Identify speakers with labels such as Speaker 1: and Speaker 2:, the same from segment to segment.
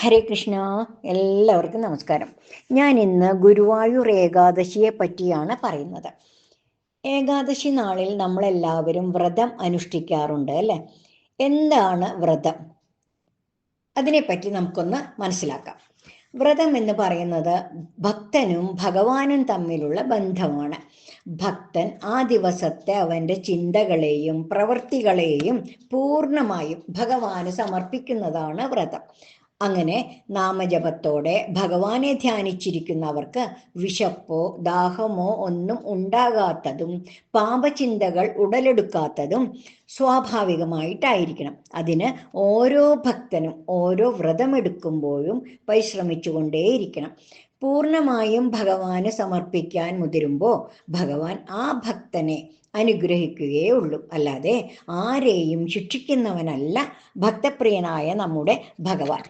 Speaker 1: ഹരേ കൃഷ്ണ എല്ലാവർക്കും നമസ്കാരം. ഞാൻ ഇന്ന് ഗുരുവായൂർ ഏകാദശിയെ പറ്റിയാണ് പറയുന്നത്. ഏകാദശി നാളിൽ നമ്മളെല്ലാവരും വ്രതം അനുഷ്ഠിക്കാറുണ്ട് അല്ലെ? എന്താണ് വ്രതം? അതിനെപ്പറ്റി നമുക്കൊന്ന് മനസ്സിലാക്കാം. വ്രതം എന്ന് പറയുന്നത് ഭക്തനും ഭഗവാനും തമ്മിലുള്ള ബന്ധമാണ്. ഭക്തൻ ആ ദിവസത്തെ അവന്റെ ചിന്തകളെയും പ്രവൃത്തികളെയും പൂർണമായും ഭഗവാന് സമർപ്പിക്കുന്നതാണ് വ്രതം. അങ്ങനെ നാമജപത്തോടെ ഭഗവാനെ ധ്യാനിച്ചിരിക്കുന്നവർക്ക് വിശപ്പോ ദാഹമോ ഒന്നും ഉണ്ടാകാത്തതും പാപചിന്തകൾ ഉടലെടുക്കാത്തതും സ്വാഭാവികമായിട്ടായിരിക്കണം. അതിന് ഓരോ ഭക്തനും ഓരോ വ്രതമെടുക്കുമ്പോഴും പരിശ്രമിച്ചുകൊണ്ടേയിരിക്കണം. പൂർണമായും ഭഗവാന് സമർപ്പിക്കാൻ മുതിരുമ്പോൾ ഭഗവാൻ ആ ഭക്തനെ അനുഗ്രഹിക്കുകയേ ഉള്ളൂ. അല്ലാതെ ആരെയും ശിക്ഷിക്കുന്നവനല്ല ഭക്തപ്രിയനായ നമ്മുടെ ഭഗവാൻ.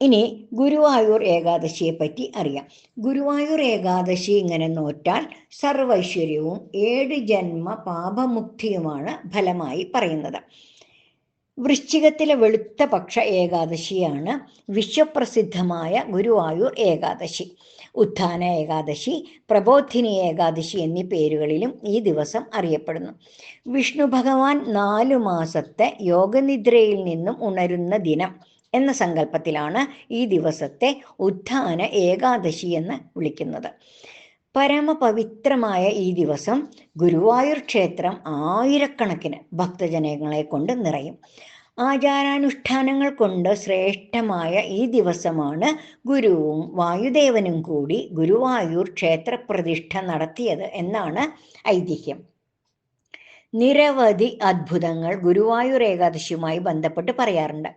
Speaker 1: ഇനി ഗുരുവായൂർ ഏകാദശിയെ പറ്റി അറിയാം. ഗുരുവായൂർ ഏകാദശി ഇങ്ങനെ നോറ്റാൽ സർവൈശ്വര്യവും ഏഴ് ജന്മ പാപമുക്തിയുമാണ് ഫലമായി പറയുന്നത്. വൃശ്ചികത്തിലെ വെളുത്ത പക്ഷ ഏകാദശിയാണ് വിശ്വപ്രസിദ്ധമായ ഗുരുവായൂർ ഏകാദശി. ഉത്ഥാന ഏകാദശി പ്രബോധിനി ഏകാദശി എന്നീ പേരുകളിലും ഈ ദിവസം അറിയപ്പെടുന്നു. വിഷ്ണു ഭഗവാൻ നാലു മാസത്തെ യോഗനിദ്രയിൽ നിന്നും ഉണരുന്ന ദിനം എന്ന സങ്കല്പത്തിലാണ് ഈ ദിവസത്തെ ഉത്ഥാന ഏകാദശി എന്ന് വിളിക്കുന്നത്. പരമപവിത്രമായ ഈ ദിവസം ഗുരുവായൂർ ക്ഷേത്രം ആയിരക്കണക്കിന് ഭക്തജനങ്ങളെ കൊണ്ട് നിറയും. ആചാരാനുഷ്ഠാനങ്ങൾ കൊണ്ട് ശ്രേഷ്ഠമായ ഈ ദിവസമാണ് ഗുരുവും വായുദേവനും കൂടി ഗുരുവായൂർ ക്ഷേത്രപ്രതിഷ്ഠ നടത്തിയത് എന്നാണ് ഐതിഹ്യം. നിരവധി അത്ഭുതങ്ങൾ ഗുരുവായൂർ ഏകാദശിയുമായി ബന്ധപ്പെട്ട് പറയാറുണ്ട്.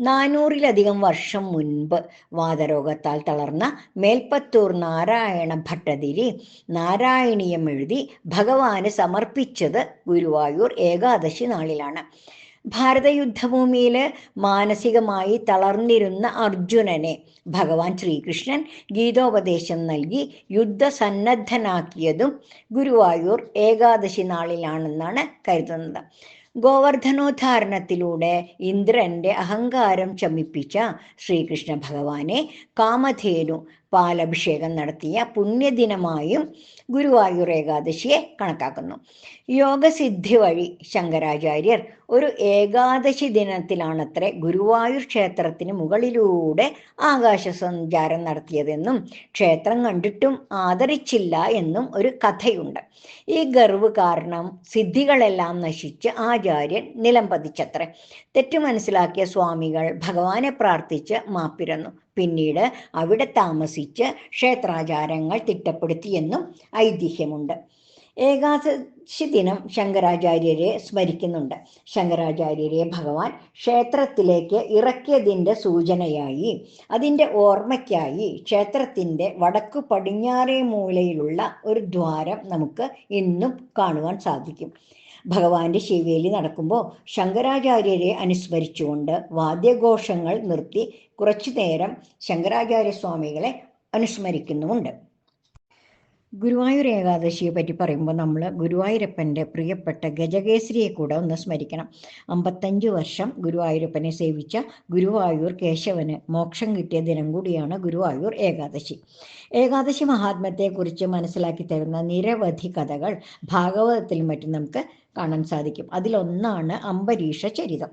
Speaker 1: നാനൂറിലധികം വർഷം മുൻപ് വാതരോഗത്താൽ തളർന്ന മേൽപ്പത്തൂർ നാരായണ ഭട്ടതിരി നാരായണീയം എഴുതി ഭഗവാന് സമർപ്പിച്ചത് ഗുരുവായൂർ ഏകാദശി നാളിലാണ്. ഭാരതയുദ്ധഭൂമിയിൽ മാനസികമായി തളർന്നിരുന്ന അർജുനനെ ഭഗവാൻ ശ്രീകൃഷ്ണൻ ഗീതോപദേശം നൽകി യുദ്ധസന്നദ്ധനാക്കിയതും ഗുരുവായൂർ ഏകാദശി നാളിലാണെന്നാണ് കരുതുന്നത്. ഗോവർദ്ധനോദ്ധാരണത്തിലൂടെ ഇന്ദ്രന്റെ അഹങ്കാരം ശമിപ്പിച്ച ശ്രീകൃഷ്ണ ഭഗവാനെ കാമധേനു പാലഭിഷേകം നടത്തിയ പുണ്യദിനമായും ഗുരുവായൂർ ഏകാദശിയെ കണക്കാക്കുന്നു. യോഗസിദ്ധി വഴി ശങ്കരാചാര്യർ ഒരു ഏകാദശി ദിനത്തിലാണത്രേ ഗുരുവായൂർ ക്ഷേത്രത്തിന് മുകളിലൂടെ ആകാശ സഞ്ചാരം നടത്തിയതെന്നും ക്ഷേത്രം കണ്ടിട്ടും ആദരിച്ചില്ല എന്നും ഒരു കഥയുണ്ട്. ഈ ഗർവ് കാരണം സിദ്ധികളെല്ലാം നശിച്ച് ആചാര്യൻ നിലംപതിച്ചത്രേ തെറ്റു മനസ്സിലാക്കിയ സ്വാമികൾ ഭഗവാനെ പ്രാർത്ഥിച്ച് മാപ്പിരന്നു. പിന്നീട് അവിടെ താമസിച്ച് ക്ഷേത്രാചാരങ്ങൾ തിട്ടപ്പെടുത്തിയെന്നും ഐതിഹ്യമുണ്ട്. ഏകാദശി ദിനം ശങ്കരാചാര്യരെ സ്മരിക്കുന്നുണ്ട്. ശങ്കരാചാര്യരെ ഭഗവാൻ ക്ഷേത്രത്തിലേക്ക് ഇറക്കിയതിന്റെ സൂചനയായി അതിന്റെ ഓർമ്മയ്ക്കായി ക്ഷേത്രത്തിന്റെ വടക്കു പടിഞ്ഞാറേ മൂലയിലുള്ള ഒരു ദ്വാരം നമുക്ക് ഇന്നും കാണുവാൻ സാധിക്കും. ഭഗവാന്റെ ശിവേലി നടക്കുമ്പോൾ ശങ്കരാചാര്യരെ അനുസ്മരിച്ചുകൊണ്ട് വാദ്യഘോഷങ്ങൾ നിർത്തി കുറച്ചു നേരം ശങ്കരാചാര്യ സ്വാമികളെ അനുസ്മരിക്കുന്നുമുണ്ട്. ഗുരുവായൂർ ഏകാദശിയെ പറ്റി പറയുമ്പോൾ നമ്മൾ ഗുരുവായൂരപ്പന്റെ പ്രിയപ്പെട്ട ഗജകേസരിയെ കൂടെ ഒന്ന് സ്മരിക്കണം. അമ്പത്തഞ്ച് വർഷം ഗുരുവായൂരപ്പനെ സേവിച്ച ഗുരുവായൂർ കേശവന് മോക്ഷം കിട്ടിയ ദിനം കൂടിയാണ് ഗുരുവായൂർ ഏകാദശി. ഏകാദശി മഹാത്മ്യത്തെക്കുറിച്ച് മനസ്സിലാക്കി തരുന്ന നിരവധി കഥകൾ ഭാഗവതത്തിലും മറ്റും നമുക്ക് കാണാൻ സാധിക്കും. അതിലൊന്നാണ് അംബരീഷ ചരിതം.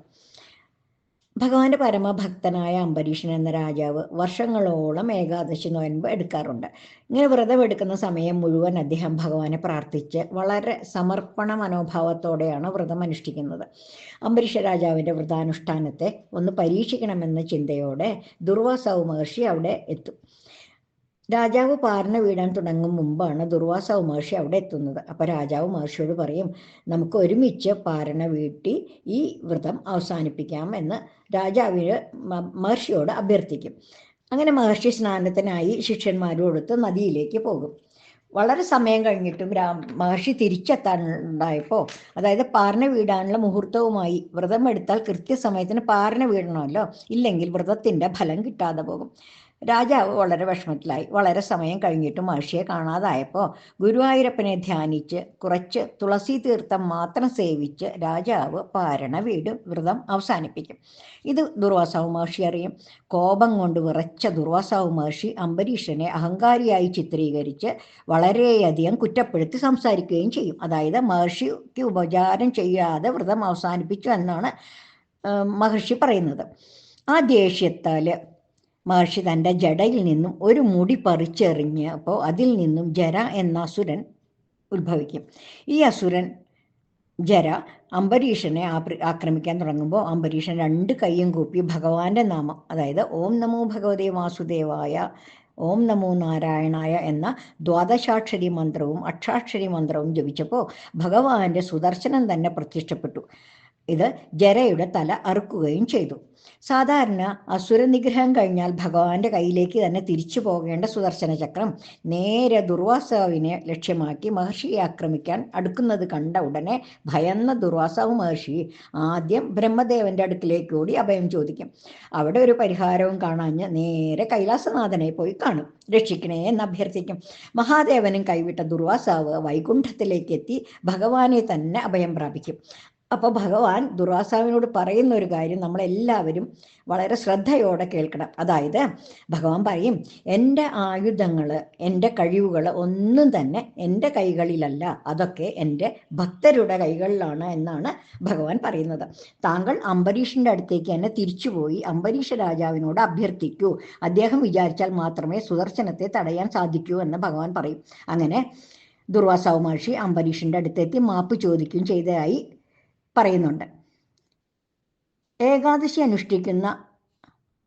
Speaker 1: ഭഗവാന്റെ പരമഭക്തനായ അംബരീഷൻ എന്ന രാജാവ് വർഷങ്ങളോളം ഏകാദശി നോയൻപ് എടുക്കാറുണ്ട്. ഇങ്ങനെ വ്രതം എടുക്കുന്ന സമയം മുഴുവൻ അദ്ദേഹം ഭഗവാനെ പ്രാർത്ഥിച്ച് വളരെ സമർപ്പണ മനോഭാവത്തോടെയാണ് വ്രതം അനുഷ്ഠിക്കുന്നത്. അംബരീഷ രാജാവിന്റെ വ്രതാനുഷ്ഠാനത്തെ ഒന്ന് പരീക്ഷിക്കണമെന്ന ചിന്തയോടെ ദുർവാസാവ് മഹർഷി അവിടെ എത്തും. രാജാവ് പാറിന് വീടാൻ തുടങ്ങും മുമ്പാണ് ദുർവാസ മഹർഷി അവിടെ എത്തുന്നത്. അപ്പൊ രാജാവ് മഹർഷിയോട് പറയും നമുക്ക് ഒരുമിച്ച് പാരണ വീട്ടി ഈ വ്രതം അവസാനിപ്പിക്കാം എന്ന് രാജാവിന് മഹർഷിയോട് അഭ്യർത്ഥിക്കും. അങ്ങനെ മഹർഷി സ്നാനത്തിനായി ശിഷ്യന്മാരോടൊത്ത് നദിയിലേക്ക് പോകും. വളരെ സമയം കഴിഞ്ഞിട്ടും രാ മഹർഷി തിരിച്ചെത്താനുണ്ടായപ്പോൾ അതായത് പാറിനെ വീടാനുള്ള മുഹൂർത്തവുമായി വ്രതം എടുത്താൽ കൃത്യസമയത്തിന് പാറിനെ വീടണമല്ലോ ഇല്ലെങ്കിൽ വ്രതത്തിന്റെ ഫലം കിട്ടാതെ പോകും. രാജാവ് വളരെ വിഷമത്തിലായി. വളരെ സമയം കഴിഞ്ഞിട്ട് മഹർഷിയെ കാണാതായപ്പോൾ ഗുരുവായൂരപ്പനെ ധ്യാനിച്ച് കുറച്ച് തുളസി തീർത്ഥം മാത്രം സേവിച്ച് രാജാവ് പാരണ വീട് വ്രതം അവസാനിപ്പിക്കും. ഇത് ദുർവാസാവ് മഹർഷി അറിയും. കോപം കൊണ്ട് വിറച്ച ദുർവാസാവ് മഹർഷി അംബരീഷനെ അഹങ്കാരിയായി ചിത്രീകരിച്ച് വളരെയധികം കുറ്റപ്പെടുത്തി സംസാരിക്കുകയും ചെയ്യും. അതായത് മഹർഷിക്ക് ഉപചാരം ചെയ്യാതെ വ്രതം അവസാനിപ്പിച്ചു എന്നാണ് മഹർഷി പറയുന്നത്. ആ ദേഷ്യത്താൽ മഹർഷി തന്റെ ജടയിൽ നിന്നും ഒരു മുടി പറിച്ചെറിഞ്ഞ് അപ്പോൾ അതിൽ നിന്നും ജര എന്ന അസുരൻ ഉത്ഭവിക്കും. ഈ അസുരൻ ജര അംബരീഷനെ ആക്രമിക്കാൻ തുടങ്ങുമ്പോൾ അംബരീഷൻ രണ്ട് കൈയും കൂപ്പി ഭഗവാന്റെ നാമം അതായത് ഓം നമോ ഭഗവതേ വാസുദേവായ ഓം നമോ നാരായണായ എന്ന ദ്വാദശാക്ഷരി മന്ത്രവും അക്ഷാക്ഷരി മന്ത്രവും ജപിച്ചപ്പോൾ ഭഗവാന്റെ സുദർശനം തന്നെ പ്രത്യക്ഷപ്പെട്ടു. ഇത് ജരയുടെ തല അറുക്കുകയും ചെയ്തു. സാധാരണ അസുര നിഗ്രഹം കഴിഞ്ഞാൽ ഭഗവാന്റെ കയ്യിലേക്ക് തന്നെ തിരിച്ചു പോകേണ്ട സുദർശന ചക്രം നേരെ ദുർവാസാവിനെ ലക്ഷ്യമാക്കി മഹർഷിയെ ആക്രമിക്കാൻ അടുക്കുന്നത് കണ്ട ഉടനെ ഭയന്ന ദുർവാസാവ് മഹർഷി ആദ്യം ബ്രഹ്മദേവന്റെ അടുക്കിലേക്ക് കൂടി അഭയം ചോദിക്കും. അവിടെ ഒരു പരിഹാരവും കാണാഞ്ഞ് നേരെ കൈലാസനാഥനെ പോയി കാണും. രക്ഷിക്കണേ എന്ന് അഭ്യർത്ഥിക്കും. മഹാദേവനും കൈവിട്ട ദുർവാസാവ് വൈകുണ്ഠത്തിലേക്ക് എത്തി ഭഗവാനെ തന്നെ അഭയം പ്രാപിക്കും. അപ്പോൾ ഭഗവാൻ ദുർവാസാവിനോട് പറയുന്ന ഒരു കാര്യം നമ്മളെല്ലാവരും വളരെ ശ്രദ്ധയോടെ കേൾക്കണം. അതായത് ഭഗവാൻ പറയും എന്റെ ആയുധങ്ങൾ എന്റെ കഴിവുകൾ ഒന്നും തന്നെ എന്റെ കൈകളിലല്ല. അതൊക്കെ എന്റെ ഭക്തരുടെ കൈകളിലാണ് എന്നാണ് ഭഗവാൻ പറയുന്നത്. താങ്കൾ അംബരീഷിന്റെ അടുത്തേക്ക് തന്നെ തിരിച്ചുപോയി അംബരീഷ രാജാവിനോട് അഭ്യർത്ഥിക്കൂ. അദ്ദേഹം വിചാരിച്ചാൽ മാത്രമേ സുദർശനത്തെ തടയാൻ സാധിക്കൂ എന്ന് ഭഗവാൻ പറയും. അങ്ങനെ ദുർവാസാവ് മഹർഷി അംബരീഷിന്റെ അടുത്തെത്തി മാപ്പ് ചോദിക്കുകയും ചെയ്തതായി പറയുന്നുണ്ട്. ഏകാദശി അനുഷ്ഠിക്കുന്ന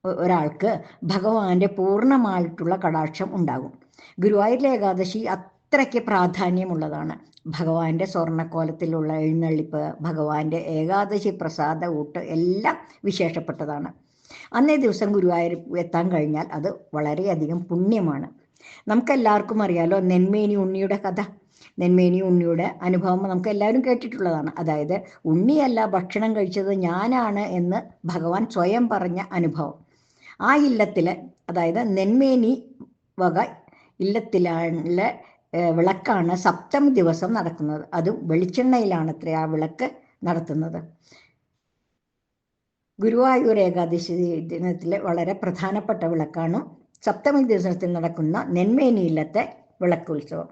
Speaker 1: ഒരാൾക്ക് ഭഗവാന്റെ പൂർണമായിട്ടുള്ള കടാക്ഷം ഉണ്ടാകും. ഗുരുവായൂരിലെ ഏകാദശി അത്രയ്ക്ക് പ്രാധാന്യമുള്ളതാണ്. ഭഗവാന്റെ സ്വർണക്കോലത്തിലുള്ള എഴുന്നള്ളിപ്പ് ഭഗവാന്റെ ഏകാദശി പ്രസാദ ഊട്ട് എല്ലാം വിശേഷപ്പെട്ടതാണ്. അന്നേ ദിവസം ഗുരുവായൂർ എത്താൻ കഴിഞ്ഞാൽ അത് വളരെയധികം പുണ്യമാണ്. നമുക്കെല്ലാവർക്കും അറിയാലോ നെന്മേനി ഉണ്ണിയുടെ കഥ. നെന്മേനി ഉണ്ണിയുടെ അനുഭവം നമുക്ക് എല്ലാവരും കേട്ടിട്ടുള്ളതാണ്. അതായത് ഉണ്ണിയല്ല ഭക്ഷണം കഴിച്ചത് ഞാനാണ് എന്ന് ഭഗവാൻ സ്വയം പറഞ്ഞ അനുഭവം. ആ ഇല്ലത്തിൽ അതായത് നെന്മേനി വക ഇല്ലത്തിലെ വിളക്കാണ് സപ്തമ ദിവസം നടക്കുന്നത്. അതും വെളിച്ചെണ്ണയിലാണ് അത്ര ആ വിളക്ക് നടത്തുന്നത്. ഗുരുവായൂർ ഏകാദശി ദിനത്തിലെ വളരെ പ്രധാനപ്പെട്ട വിളക്കാണ് സപ്തമി ദിവസത്തിൽ നടക്കുന്ന നെന്മേനി ഇല്ലത്തെ വിളക്കുത്സവം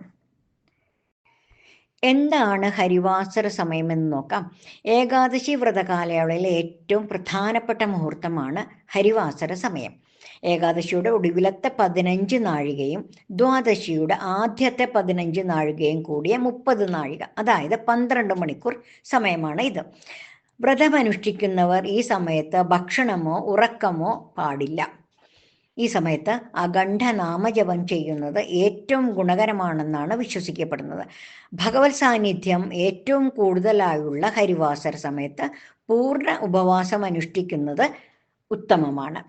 Speaker 1: എന്താണ് ഹരിവാസര സമയം എന്ന് നോക്കാം. ഏകാദശി വ്രതകാലയളവിലെ ഏറ്റവും പ്രധാനപ്പെട്ട മുഹൂർത്തമാണ് ഹരിവാസര സമയം. ഏകാദശിയുടെ ഒടുവിലത്തെ പതിനഞ്ച് നാഴികയും ദ്വാദശിയുടെ ആദ്യത്തെ പതിനഞ്ച് നാഴികയും കൂടിയ മുപ്പത് നാഴിക അതായത് പന്ത്രണ്ട് മണിക്കൂർ സമയമാണ് ഇത്. വ്രതമനുഷ്ഠിക്കുന്നവർ ഈ സമയത്ത് ഭക്ഷണമോ ഉറക്കമോ പാടില്ല. ഈ സമയത്ത് അഖണ്ഡ നാമജപം ചെയ്യുന്നത് ഏറ്റവും ഗുണകരമാണെന്നാണ് വിശ്വസിക്കപ്പെടുന്നത്. ഭഗവത് സാന്നിധ്യം ഏറ്റവും കൂടുതലായുള്ള ഹരിവാസര സമയത്ത് പൂർണ ഉപവാസം അനുഷ്ഠിക്കുന്നത് ഉത്തമമാണ്.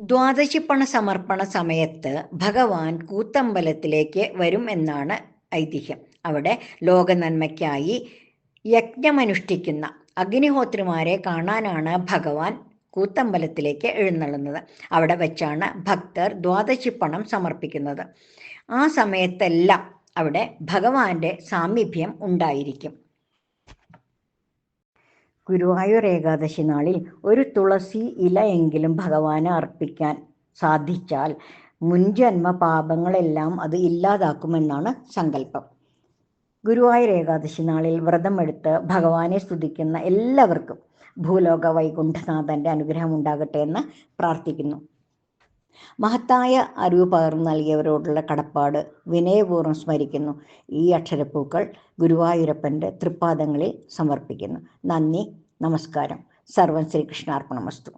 Speaker 1: ദ്വാദശിപ്പണ സമർപ്പണ സമയത്ത് ഭഗവാൻ കൂത്തമ്പലത്തിലേക്ക് വരും എന്നാണ് ഐതിഹ്യം. അവിടെ ലോകനന്മയ്ക്കായി യജ്ഞമനുഷ്ഠിക്കുന്ന അഗ്നിഹോത്രിമാരെ കാണാനാണ് ഭഗവാൻ കൂത്തമ്പലത്തിലേക്ക് എഴുന്നള്ളുന്നത്. അവിടെ വെച്ചാണ് ഭക്തർ ദ്വാദശിപ്പണം സമർപ്പിക്കുന്നത്. ആ സമയത്തെല്ലാം അവിടെ ഭഗവാന്റെ സാമീപ്യം ഉണ്ടായിരിക്കും. ഗുരുവായൂർ ഏകാദശി നാളിൽ ഒരു തുളസി ഇല എങ്കിലും ഭഗവാന് അർപ്പിക്കാൻ സാധിച്ചാൽ മുൻജന്മ പാപങ്ങളെല്ലാം അത് ഇല്ലാതാക്കുമെന്നാണ് സങ്കല്പം. ഗുരുവായൂർ ഏകാദശി നാളിൽ വ്രതമെടുത്ത് ഭഗവാനെ സ്തുതിക്കുന്ന എല്ലാവർക്കും ഭൂലോക വൈകുണ്ഠനാഥന്റെ അനുഗ്രഹം ഉണ്ടാകട്ടെ എന്ന് പ്രാർത്ഥിക്കുന്നു. മഹത്തായ അറിവ് പകർന്നു നൽകിയവരോടുള്ള കടപ്പാട് വിനയപൂർവം സ്മരിക്കുന്നു. ഈ അക്ഷരപ്പൂക്കൾ ഗുരുവായൂരപ്പന്റെ തൃപ്പാദങ്ങളിൽ സമർപ്പിക്കുന്നു. നന്ദി നമസ്കാരം. സർവം ശ്രീകൃഷ്ണാർപ്പണമസ്തു.